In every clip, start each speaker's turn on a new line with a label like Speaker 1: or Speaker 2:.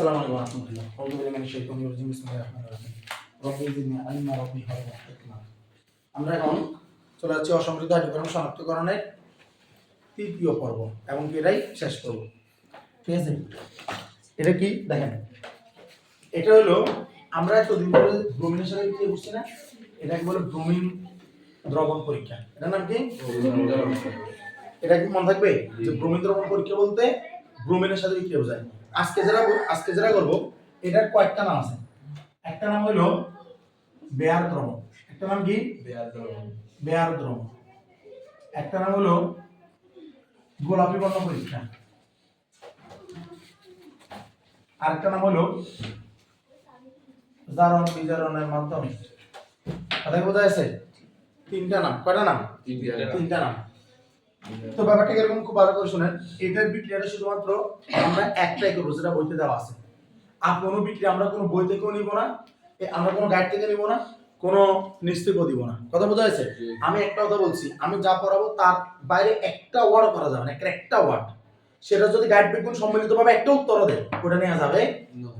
Speaker 1: আসসালামু আলাইকুম ওয়া রাহমাতুল্লাহ। আউযু বিল্লাহি মিনাশ শাইতানির রাজিম বিসমিল্লাহির রহমানির রহিম। রব্বি জিদনি ইলমা রব্বি হাওয়া হিকমা। আমরা এখন চলে যাচ্ছি অসমৃদ্ধ হাইড্রোকার্বন শনাক্তকরণের তৃতীয় পর্ব এবং এটাই শেষ করব ঠিক আছে? এটা কি? দেখেন। এটা হলো আমরা এতদিন ধরে ব্রোমিনের সাথে কি বুঝছি না? এটাকে বলে ব্রোমিন দ্রবণ পরীক্ষা। এটার নাম কি? এটা কি মনে থাকবে? যে ব্রোমিন দ্রবণ পরীক্ষা বলতে ব্রোমিনের সাথে বিক্রিয়া বোঝায় আজকে যারা আজকে যারা করব এটার কয়েকটা নাম আছে। একটা নাম হলো বেয়ার দ্রবণ একটা নাম কি? বেয়ার দ্রবণ একটা নাম হলো গোলাপি বর্ণ পরীক্ষা। আরেকটা নাম হলো জারণ বিজারণের মাধ্যমে। কথা বোঝা যাচ্ছে তিনটা নাম। কয়টা নাম। তিনটা নাম। তো ব্যাপারটা এরকম খুব ভালো করে শুনেন এটার বিক্রিয়াটা শুধুমাত্র আমরা একটাই করব যেটা বইতে দেওয়া আছে। আর কোনো বিক্রিয়া আমরা কোনো বই থেকেও নিব না আমরা কোনো গাইড থেকে নিব না কোনো নিচ দিব না। কথা বোঝা যাচ্ছে আমি একটা কথা বলছি আমি যা পড়াবো তার বাইরে একটা ওয়ার্ড করা যাবে না একটা ওয়ার্ড সেটা যদি গাইড বিজ্ঞান সম্মিলিত ভাবে একটা উত্তর দেয় ওটা নেওয়া যাবে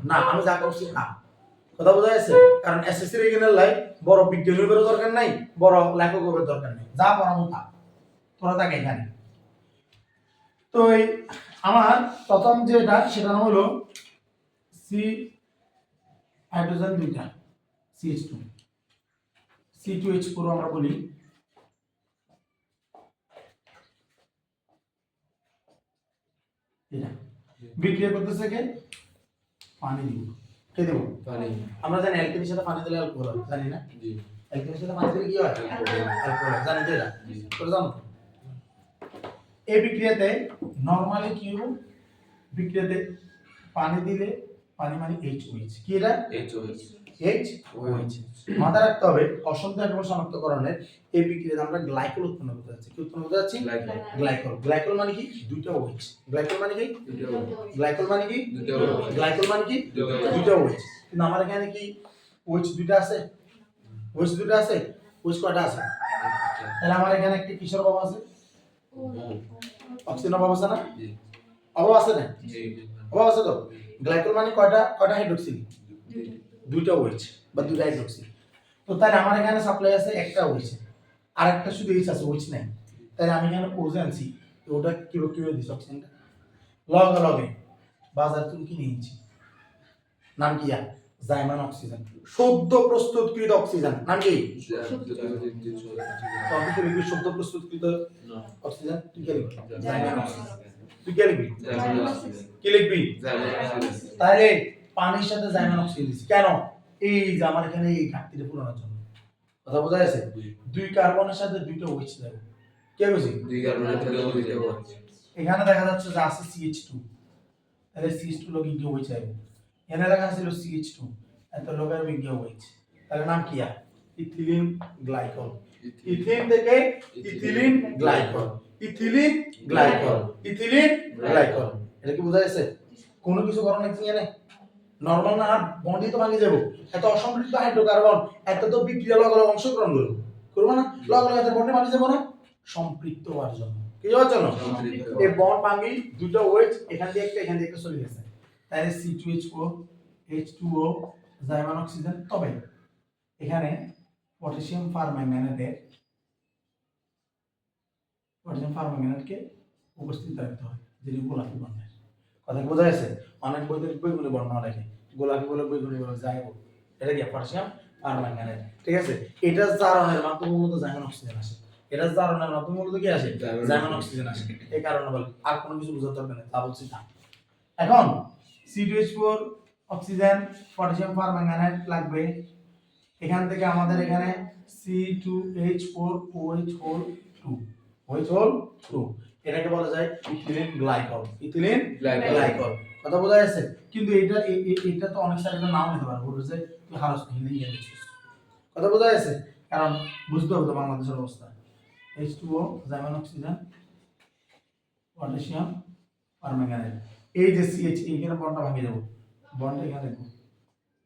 Speaker 1: না। আমি যা করছি না। কথা বোঝা যাচ্ছে কারণ এসএসসি রেগুলার লাইফ বড় বিজ্ঞানীর দরকার নাই বড় লেখকের দরকার নেই যা পড়াবো তা। তোরা থাকে এখানে। তো এই আমার প্রথম যেটা সেটা নাম হলো সি হাইড্রোজেন দুইটা CH two. C two H four আমরা বলি। বিক্রিয়া করতেছে কে? পানি দিব কে দেবো? আমরা জানি অ্যালকালির সাথে পানি দিলে অ্যালকোহল জানি না? অ্যালকালির সাথে পানি দিলে কি হয়? অ্যালকোহল জানি তো এটা। তোরা জানো? এই বিক্রিয়াতে নরমালি কি হবে? বিক্রিয়াতে পানি দিলে পানি মানে এইচ ওইচ কি এটা? এইচ ওইচ মাথায় রাখতে হবে অসন্ত এবং শনাক্তকরণের এই বিক্রিয়াতে আমরা গ্লাইকোল উৎপন্ন করতে যাচ্ছি। কি উৎপন্ন করতে যাচ্ছি? গ্লাইকোল গ্লাইকোল মানে কি? দুইটা ওইচ গ্লাইকোল মানে কি? গ্লাইকোল মানে কি? গ্লাইকোল মানে কি? দুইটা ওইচ কিন্তু আমার এখানে কি ওইচ দুইটা আছে? ওইচ দুইটা আছে? ওইচ কয়টা আছে? তাহলে আমার এখানে একটি কিশোর অভাব আছে? অক্সিজেন অভাব আছে না? অভাব আছে না? অভাব আছে তো? গ্লাইকোল মানে কয়টা কয়টা হাইড্রোক্সিল দুইটা ওইচ বা দুইটা হাইড্রোক্সিল তো তাহলে আমার এখানে সাপ্লাই আছে একটা ওইচ আর একটা শুধু এইচ আছে ওইচ নাই। তাহলে আমি এখানে ওজে আনছি। তো ওটা কীভাবে কীভাবে দিচ্ছি অক্সিজেনটা লগে লগে বাজার তুমি কিনে নিয়েছি নাম কি আর জাইমান অক্সিজেন। সদ্য প্রস্তুতকৃত অক্সিজেন। নাম কি? কম্পিউটার লিখবি সদ্য প্রস্তুতকৃত অক্সিজেন? তুই কে লিখবি? জাইমান অক্সিজেন। তুই কে লিখবি? কি লিখবি? তাহলে পানির সাথে জাইমান অক্সিজেন দিচ্ছি কেন? এই যে আমার এখানে এই ঘাটতিটা পূরণের জন্য। কথা বোঝা যাচ্ছে দুই। কার্বনের সাথে দুইটা ওইচ দেবে। কে বুঝি? দুই কার্বনের সাথে দুইটা ওইচ এখানে দেখা যাচ্ছে যে আছে সিএইচ টু তাহলে সিএইচ টু লোক গিয়ে ওইচ এখানে লেখা ছিল সিএইচ টু এত লোকের গিয়ে ওইচ তাহলে নাম কি আর? Ethylene glycol. ইথিন থেকে ethylene glycol. Ethylene glycol. Ethylene glycol. এটা কি বোঝা যাচ্ছে? কোনো কিছু করার নাকি এনে নর্মাল না আর বন্ডই তো ভাঙে যাব। এত অসম্পৃক্ত হাইড্রোকার্বন এত তো বিক্রিয়া লগ লগ অংশগ্রহণ করব। করব না? লগ লগ এত বন্ডে ভাঙে যাব না? সম্পৃক্ত হওয়ার জন্য। কি হওয়ার জন্য? এই বন্ড ভাঙি দুটো ওয়েট এখান দিয়ে একটা এখান দিয়ে একটা চলে গেছে। তাহলে C two H O H two O জাইমান oxygen তবে এখানে পটাশিয়াম পারম্যাঙ্গানেটের পটাশিয়াম পারম্যাঙ্গানেটকে উপস্থিত রাখতে হয় যেটি গোলাপি বর্ণের। কথা বোঝা যাচ্ছে অনেক বইতে বইগুলি বর্ণনা লেখে গোলাপি বলে বইগুলি বলে যাই এটা কি পটাশিয়াম পারম্যাঙ্গানেট ঠিক আছে? এটা জারণের মাধ্যমে মূলত জাইমান অক্সিজেন আসে। এটা জারণের মাধ্যমে মূলত কি আসে? জাইমান অক্সিজেন আসে। এই কারণে বলে আর কোনো কিছু বোঝার দরকার নেই তা বলছি না। এখন C2H4 অক্সিজেন পটাশিয়াম পারম্যাঙ্গানেট লাগবে। এখান থেকে আমাদের এখানে C2H4 OH হল 2 OH হল 2 এটাকে বলা যায় ইথিলিন গ্লাইকল ইথিলিন গ্লাইকল কথা বোঝা যাচ্ছে? কিন্তু এটা এটা তো অনেক সাথে নাম হতে পারে বলবে যে তুই হারস হিন্দি লিখছিস কথা বোঝা যাচ্ছে? কারণ বুঝতে হবে তো বাংলাদেশের অবস্থা। H2O জাইমান অক্সিজেন পটাশিয়াম পারম্যাঙ্গানেট এই যে সিএইচ এইখানে বন্ডটা ভাঙিয়ে দেবো। বন্ডটা এখানে দেখো।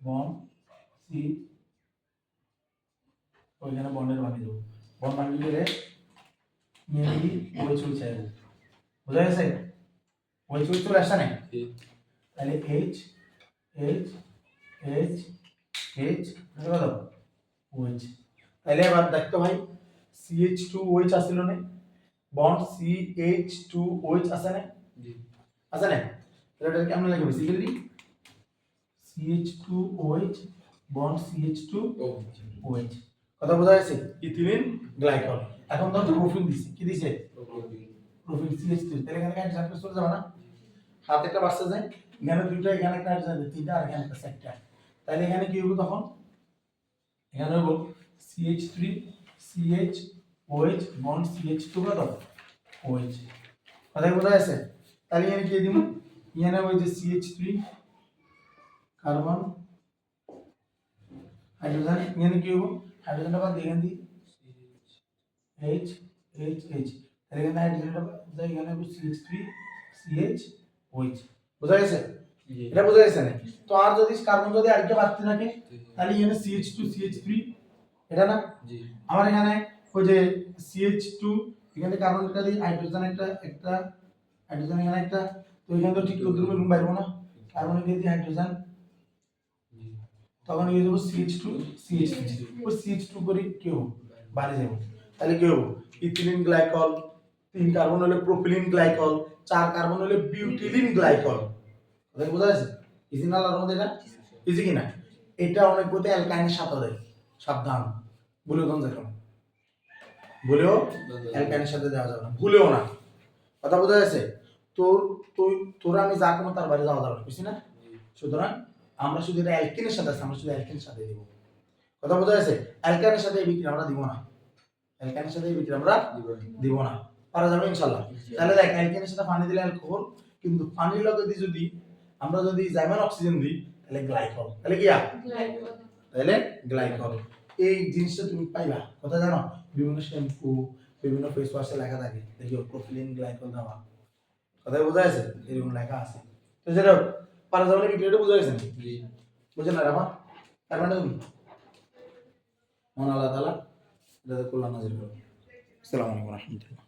Speaker 1: বন্ড সি ওইখানে বন্ডের ভাঙিয়ে দেবো। বন্ড ভাঙিয়ে নিয়ে দিই ওই চুল চাইব বোঝা গেছে? ওই চুল চলে আসছে না? তাহলে এইচ এইচ এইচ এইচ কত? ওইচ তাহলে এবার দেখতো ভাই সিএইচ টু ওইচ আসছিল না? বন্ড সিএইচ টু ওইচ আছে না? আছে না তাহলে এটা কেমন লাগবে basically CH two OH bond CH two OH কথা বোঝা যাচ্ছে? ইথিলিন গ্লাইকল এখন তো প্রোফিন দিছে। কি দিছে? প্রোফিন সিএইচ টু তাহলে এখানে হাইড্রোজেন প্লাস চলে যাবে না? হাত একটা বাড়ছে যায় এখানে দুইটা এখানে একটা হাইড্রোজেন তিনটা আর এখানে একটা চারটা। তাহলে এখানে কি হবে তখন? এখানে হব CH three CH OH bond CH two কত ওএইচ কথা বোঝা যাচ্ছে? তাহলে এখানে কি দিব? এখানে ওই যে সিএইচ থ্রি কার্বন হাইড্রোজেন এখানে কি হব? হাইড্রোজেনটা বাদ দিয়ে এখানে দিই এইচ এইচ এইচ তাহলে এখানে হাইড্রোজেনটা বাদ এখানে হবে সিএইচ থ্রি সিএইচ ওএইচ বোঝা গেছে? এটা বোঝা গেছে না? তো আর যদি কার্বন যদি আরেকটা বাড়তে থাকে তাহলে এখানে সিএইচ টু সিএইচ থ্রি এটা না? আমার এখানে ওই যে সিএইচ টু এখানে কার্বন একটা দিই হাইড্রোজেন একটা একটা হাইড্রোজেন এখানে একটা, তো এখানে তো ঠিক উদ্রুম রুম বাইরবো না। কার্বন দিয়ে দিই হাইড্রোজেন তখন ইয়ে দেবো সিএইচ টু সিএইচ ওই সিএইচ টু করে কি হব? বাড়ি যাব। তাহলে কি হব? ইথিলিন গ্লাইকল তিন কার্বন হলে প্রোপিলিন গ্লাইকল চার কার্বন হলে বিউটিলিন গ্লাইকল কি বোঝা যাচ্ছে ইজি না লাগার মধ্যে ইজি কিনা? এটা অনেক বইতে অ্যালকাইনের সাথে দেয়। সাবধান। ভুলেও কোন দেখো ভুলেও অ্যালকাইনের সাথে দেওয়া যাবে না। ভুলেও না। কথা বোঝা যাচ্ছে তোর তুই তোর আমি যা কোনো তার বাইরে যাওয়া যাবে বুঝছি না? সুতরাং আমরা শুধু এটা অ্যালকিনের সাথে আছে আমরা শুধু অ্যালকিনের সাথে দিব। কথা বোঝা যাচ্ছে অ্যালকাইনের সাথে এই বিক্রি আমরা দিব না। অ্যালকাইনের সাথে এই বিক্রি আমরা দিব না। পারা যাবে ইনশাল্লাহ তাহলে দেখ অ্যালকেনের সাথে পানি দিলে অ্যালকোহল কিন্তু পানির লগে দিয়ে যদি আমরা যদি জাইমান অক্সিজেন দিই তাহলে গ্লাইকল তাহলে কি? তাহলে গ্লাইকল এই জিনিসটা তুমি পাইবা। কথা জানো? বিভিন্ন শ্যাম্পু বিভিন্ন ফেস ওয়াশে লেখা থাকে দেখি প্রোফিলিন গ্লাইকল দেওয়া। কথায় বোঝা গেছে এরকম লেখা আছে। তো যেটা পারা যাবে বিক্রিটা বোঝা গেছে বুঝে না রামা তার মানে তুমি? মন আল্লাহ তালা যাদের কল্যাণ নাজির করো আসসালামু আলাইকুম রহমতুল্লাহ।